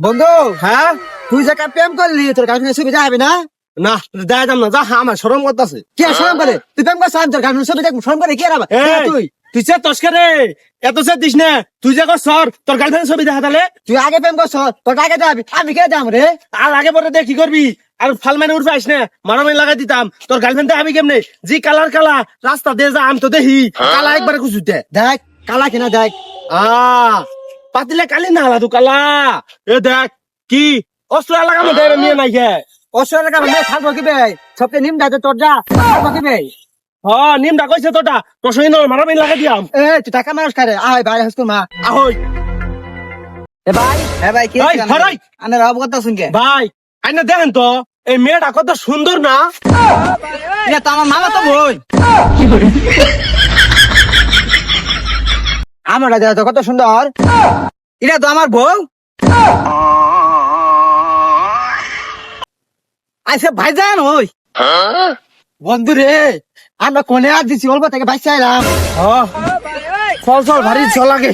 বন্ধু হ্যাঁ? তুই যে প্রেম করলি তোর গার্লফ্রেন্ডের সুবিধা হবে না? না দেয় দাম না। যা আমার সরম করতেছে। কি আর শরম করে? তুই প্রেম করছিস তোর গার্লফ্রেন্ডের ছবি শরম করে কি তুই? তুই সে তস্কে রে এত সে দিস না তুই যে সর তোর গার্লফ্রেন্ড ছবি দেখা তাহলে? তুই আগে প্রেম করছ তোর আগে যাবি আমি কে যাম রে? আর আগে পরে দেখ কি করবি? আর ফাল মানে উঠবে আইস না মারামারি লাগাই দিতাম। তোর গার্লফ্রেন্ড আমি কেমনে? জি কালার কালা রাস্তা দিয়ে যা আমি তো দেখি। কালা একবারে খুঁজুতে। দেখ কালা কিনা দেখ। আ পাতিলে কালি না হালা কালা এ দেখ কি? অস্ত্র লাগামো দেবে মেয়ে নাই কে অসুবিধা লাগা মানে থাকব কি বে সবকে নিম দাইতে তোর যা থাকব কি বে হ নিমটা কইছে তোটা তোর সঙ্গে নয় মারামারি দিয়াম এ তুই টাকা মানুষ খারে আয় ভাই হাসকুর মা। আহই। এ ভাই এ ভাই কি হরাই। আনের অবগত শুনকে। ভাই আইনা দেখেন তো এই মেয়েটা কত সুন্দর না? এটা আমার মামা তো বোন আমার রাজা তো কত সুন্দর। এটা তো আমার বউ। আচ্ছা ভাই ভাইজান ওই। বন্ধু রে, আমরা কোনে আর দিছি, অল্প থেকে ভাই চাইলাম চল চল ভারী চল লাগে